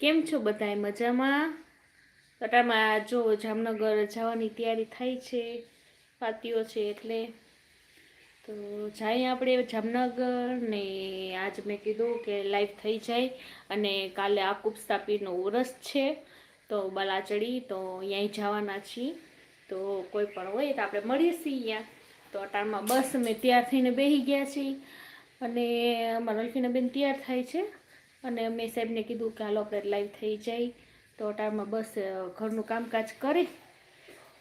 કેમ છો બધાય? મજામાં? કટારમાં જો જામનગર જવાની તૈયારી થાય છે પાતીઓ છે એટલે. તો જાય આપણે જામનગર ને આજ મેં કીધું કે લાઈવ થઈ જાય અને કાલે આકુબ સ્થાપીનો ઉરસ છે, તો બલાચડી, તો અહીંયા જવાના છીએ. તો કોઈ પણ હોય તો આપણે મળીએ છીએ અહીંયા તો અટાણમાં બસ અમે તૈયાર થઈને બેસી ગયા છીએ અને અમારા અલ્ફીના બેન તૈયાર થાય છે. અને મેં સાહેબને કીધું કે હાલો આપણે લાઈવ થઈ જાય. તો ટાઈમમાં બસ ઘરનું કામકાજ કરી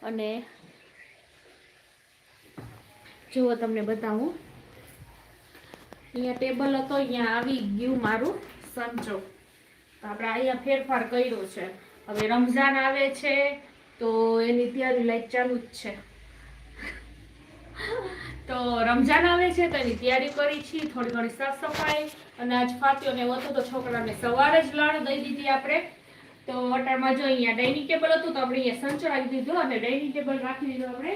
અને જુઓ તમને બતાવું. અહીંયા ટેબલ હતો, અહીંયા આવી ગયું મારું સંચો તો આપણે અહીંયા ફેરફાર કર્યો છે. હવે રમઝાન આવે છે, તો એની તૈયારી લાઈટ ચાલુ જ છે. તો રમઝાન આવે છે, તો એની તૈયારી કરી છે, થોડી ઘણી સાફ સફાઈ અને આજ ફાત્યો ને એવું હતું તો છોકરાને સવારે જ લાડ દઈ દીધી આપણે. તો અટારમાં જો અહીંયા ડાઇનિંગ ટેબલ હતું તો આપણે અહીંયા સંચળાવી દીધું અને ડાઇનિંગ ટેબલ રાખી દીધું આપણે.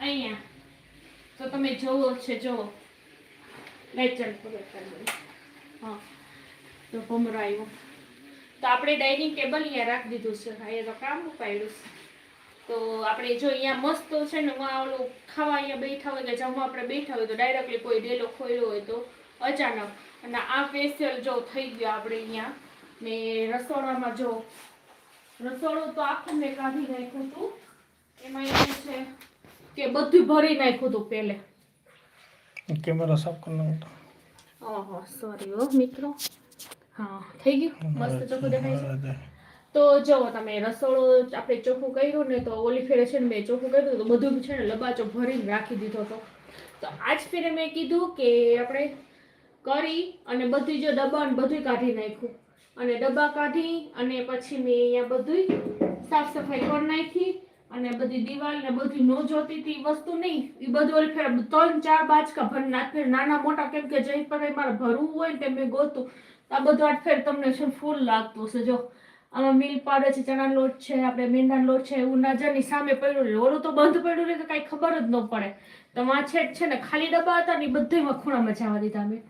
અહીંયા. તો તમે જોવો છે જોવો લાઈટ ચાલુ કરો હા. તો ભમરો આવ્યો તો આપણે ડાઇનિંગ ટેબલ અહીંયા રાખી દીધું છે. હા એ તો કામ ઉપાડ્યું છે. તો આપણે જો અહીંયા મસ્ત છે ને ઓલું ખાવા અહીંયા બેઠા હોય કે જમવા આપણે બેઠા હોય તો ડાયરેક્ટલી કોઈ ડેલો ખોલ્યો હોય તો અચાનક. અને આ ફેશિયલ જો થઈ ગયો આપણે અહીંયા ને રસોડામાં જો રસોડું તો આખું મેં કાઢી નાખ્યું હતું. એમાં એવું છે કે બધું ભરી નાખ્યું હતું પહેલે. કેમેરા સાફ કરી નાખ્યો ઓહો સોરી ઓ મિત્રો. હા થઈ ગયું? મસ્ત ચોખ્ખું દેખાય છે. તો જો તમે રસોડું આપણે ચોખ્ખું કર્યું ને તો ઓલી ફેરે છે ને મેં ચોખ્ખું કર્યું તો બધું છે ને લબાચો ભરીને રાખી દીધો હતો. તો આજ ફેરે મેં કીધું કે આપણે કરી અને બધી જો ડબ્બા બધું કાઢી નાખ્યું. અને ડબ્બા કાઢી અને પછી મેં અહીંયા બધું સાફ સફાઈ કરી નાખી અને બધી દિવાલ ને બધી નો જોતી હતી વસ્તુ નહીં. એ બધું ઓલી ફેર ત્રણ ચાર બાચકા ભર નાખ નાના મોટા કેમ કે જઈ પર મારે ભરવું હોય ને તે મેં ગોતું. આ બધું આઠ ફેર તમને છે ફૂલ લાગતું છે જો. આમાં મિલ પાવડર છે ચણા લોટ છે, આપણે મેંદાનો લોટ છે, એવું ના જાની સામે પડ્યું રહે તો બંધ પડ્યું રહે તો કાંઈ ખબર જ ન પડે. તો વાંછેટ છે ને ખાલી ડબ્બા હતા ને એ બધામાં ખૂણામાં જવા દીધા મેં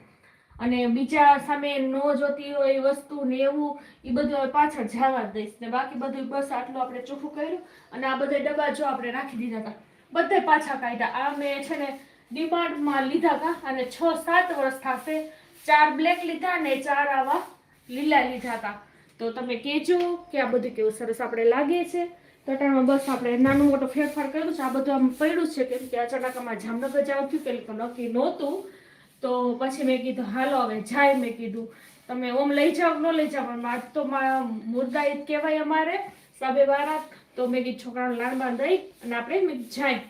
અને બીજા સામે ન જોતી હોય એ વસ્તુ ને એવું, એ બધું પાછળ જવા દઈશ. ને બાકી બધું બસ આટલું આપણે ચોખ્ખું કર્યું. અને આ બધા ડબ્બા જો આપણે રાખી દીધા હતા. બધે પાછા કાઢ્યા. આ મેં છે ને ડિમાન્ડમાં લીધા હતા અને છ સાત વર્ષ થશે. ચાર બ્લેક લીધા ને ચાર આવા લીલા લીધા હતા. તો તમે કહેજો કે આ બધું કેવું સરસ આપણે લાગે છે. તટાણમાં બસ આપણે નાનો મોટો ફેરફાર કર્યો છે. આ બધું આમ પડ્યું છે કેમ કે આ ચટાકામાં જામનગર જવું થયું પેલું તો નક્કી નહોતું. તો પછી મેં કીધું, હાલો, હવે જાય. મેં કીધું, તમે ઓમ લઈ જાઓ ન લઈ જાઓ? પણ આજ તો મુદ્દા એ કહેવાય અમારે, સાબે બારાત. તો મેં કીધું, છોકરાનું લાડમાં દઈ અને આપણે જાય.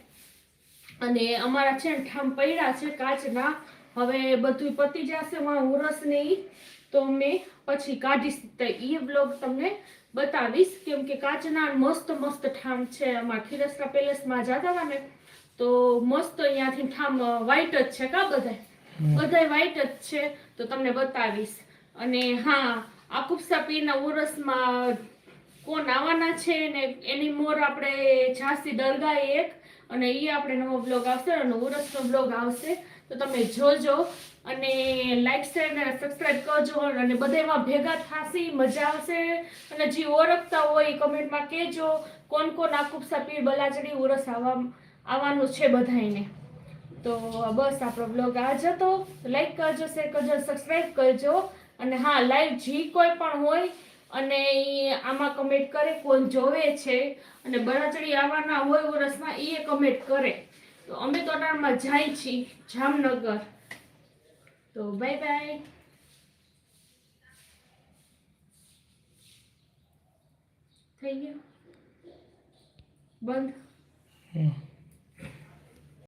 અને અમારા છે ને ઠામ પડ્યા છે કાચના. હવે બધું પતી જશે માં નહીં તો મેં પછી કાઢીશ તો એ બ્લોગ તમને બતાવીશ. કેમ કે કાચના મસ્ત મસ્ત ઠામ છે. અમારા ખીરસરા પેલેસમાં જતા હતા ને તો મસ્ત અહીંયાથી ઠામ વ્હાઈટ જ છે કા બધાય? બધાય વ્હાઈટ જ છે. તો તમને બતાવીશ. અને હા આકુબસા પીરના ઉરસમાં કોણ આવવાના છે ને એની મોર આપણે ઝાંસી દરગાહ એક. અને એ આપણે નવો બ્લોગ આવશે અને ઉરસનો બ્લોગ આવશે. તો તમે જોજો. અને લાઈક શેર અને સબસ્ક્રાઈબ કરજો અને બધામાં ભેગા થાશી, મજા આવશે. અને જે ઓળખતા હોય એ કમેન્ટમાં કહેજો કોણ કોણ આકુબસા પીર બલાચડી, ઉરસ આવવા આવવાનું છે બધાયને. તો બસ આપણો બ્લોગ જ હતો. લાઈક કરજો શેર કરજો સબસ્ક્રાઈબ કરજો. અને હા લાઈવ જી કોઈ પણ હોય અને આમાં કમેન્ટ કરે, કોણ જોવે છે અને બરાચડી આવવાના હોય વરસમાં એ કમેન્ટ કરે. તો અમે તો અટાણમાં જાય છીએ, જામનગર. તો બાય બાય થઈ ગયું? બંધ.